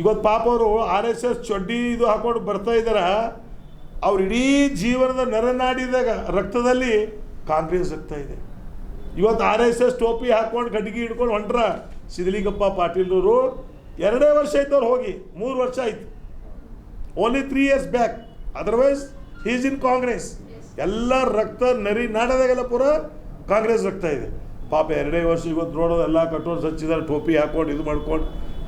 ಇವತ್ತು ಪಾಪ ಅವರು ಆರ್ ಎಸ್ ಎಸ್ ಚಡ್ಡಿ ಇದು ಹಾಕೊಂಡು ಬರ್ತಾ ಇದ್ದಾರ ಅವ್ರ ಇಡೀ ಜೀವನದ ನರನಾಡಿದಾಗ ರಕ್ತದಲ್ಲಿ ಕಾಂಗ್ರೆಸ್ ರಕ್ತ ಇದೆ. ಇವತ್ತು ಆರ್ ಎಸ್ ಎಸ್ ಟೋಪಿ ಹಾಕೊಂಡು ಗಡ್ಡಿಗೆ ಹಿಡ್ಕೊಂಡು ಹೊಂಟ್ರ ಸಿದ್ಲಿಂಗಪ್ಪ ಪಾಟೀಲ್ರವರು. ಎರಡೇ ವರ್ಷ ಇದ್ದವ್ರು ಹೋಗಿ, ಮೂರು ವರ್ಷ ಆಯ್ತು. Only three years back otherwise is in Congress ಎಲ್ಲ ರಕ್ತ ನರಿ ನಾಡದಾಗೆಲ್ಲ ಪೂರ ಕಾಂಗ್ರೆಸ್ ರಕ್ತ ಇದೆ. ಪಾಪ ಎರಡೇ ವರ್ಷ ಇವತ್ತು ನೋಡೋದು, ಎಲ್ಲ ಕಟ್ಟೋರು ಸಚ್ಚಿದ್ದಾರೆ ಟೋಪಿ ಹಾಕೊಂಡು, ಇದು ಮಾಡ್ಕೊಂಡು.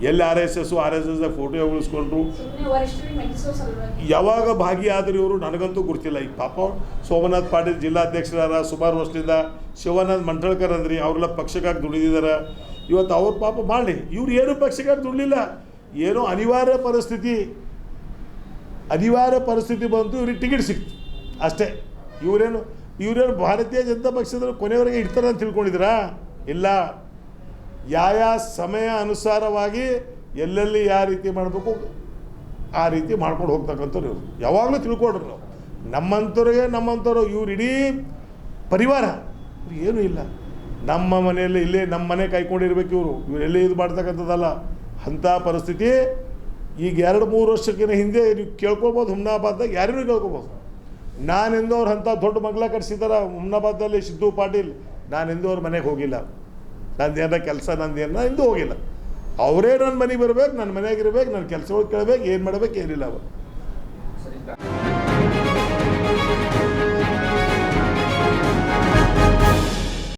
ಎಲ್ಲಿ R S S R S S photo ಉಳಿಸ್ಕೊಂಡ್ರು? ಯಾವಾಗ ಭಾಗಿಯಾದ್ರು ಇವರು ನನಗಂತೂ ಗೊತ್ತಿಲ್ಲ ಈಗ ಪಾಪ ಸೋಮನಾಥ್ ಪಾಟೀಲ್ ಜಿಲ್ಲಾಧ್ಯಕ್ಷರಾರ ಸುಮಾರು ವರ್ಷದಿಂದ ಶಿವಾನಂದ್ ಮಂಟಳ್ಕರ್ ಅಂದ್ರಿ ಅವರೆಲ್ಲ ಪಕ್ಷಕ್ಕಾಗಿ ದುಡಿದಿದ್ದಾರೆ ಇವತ್ತು ಅವ್ರ ಪಾಪ ಮಾಡಲಿ. ಇವ್ರು ಏನು ಪಕ್ಷಕ್ಕಾಗಿ ದುಡ್ಲಿಲ್ಲ. ಏನೋ ಅನಿವಾರ್ಯ ಪರಿಸ್ಥಿತಿ. ಅನಿವಾರ್ಯ ಪರಿಸ್ಥಿತಿ ಬಂತು ಇವ್ರಿಗೆ ಟಿಕೆಟ್ ಸಿಕ್ತು. ಅಷ್ಟೇ. ಇವರೇನು ಇವರೇನು ಭಾರತೀಯ ಜನತಾ ಪಕ್ಷದ ಕೊನೆಯವರೆಗೆ ಇಡ್ತಾರೆ ಅಂತ ತಿಳ್ಕೊಂಡಿದ್ರಾ ಇಲ್ಲ. ಯಾವ ಸಮಯ ಅನುಸಾರವಾಗಿ ಎಲ್ಲೆಲ್ಲಿ ಯಾವ ರೀತಿ ಮಾಡಬೇಕು ಆ ರೀತಿ ಮಾಡ್ಕೊಂಡು ಹೋಗ್ತಕ್ಕಂಥವ್ರು ಇವರು. ಯಾವಾಗಲೂ ತಿಳ್ಕೊಡ್ರಿ ನಾವು. ನಮ್ಮಂಥವ್ರಿಗೆ ನಮ್ಮಂಥವ್ರು ಇವ್ರು ಇಡೀ ಪರಿವಾರ. ಏನೂ ಇಲ್ಲ. ನಮ್ಮ ಮನೆಯಲ್ಲಿ ಇಲ್ಲೇ ನಮ್ಮ ಮನೆ ಕಾಯ್ಕೊಂಡಿರ್ಬೇಕು ಇವರು. ಇವರೆಲ್ಲೇ ಇದು ಮಾಡ್ತಕ್ಕಂಥದ್ದಲ್ಲ? ಅಂಥ ಪರಿಸ್ಥಿತಿ. ಈಗ ಎರಡು ಮೂರು ವರ್ಷಕ್ಕಿಂತ ಹಿಂದೆ ನೀವು ಕೇಳ್ಕೊಬೋದು ಹುಮ್ನಾಬಾದ್ದಾಗ, ಯಾರಿಗೂ ಕೇಳ್ಕೊಬೋದು. ನಾನೆಂದು ಅವ್ರು ಅಂಥ ದೊಡ್ಡ ಮಗ್ಲ ಕಟ್ಸಿದಾರ ಹುಮ್ನಾಬಾದಲ್ಲಿ ಸಿದ್ದು ಪಾಟೀಲ್. ನಾನೆಂದು ಅವ್ರ ಮನೆಗೆ ಹೋಗಿಲ್ಲ. ನಂದು ಏನೋ ಕೆಲಸ, ನಂದು ಏನೋ, ಇಂದು ಹೋಗಿಲ್ಲ. ಅವರೇ ನನ್ನ ಮನೆಗೆ ಬರಬೇಕು ನನ್ನ ಮನೆಯಾಗಿರ್ಬೇಕು ನನ್ನ ಕೆಲಸಗಳು ಕೇಳಬೇಕು, ಏನು ಮಾಡ್ಬೇಕು, ಏನಿಲ್ಲ ಅವರು.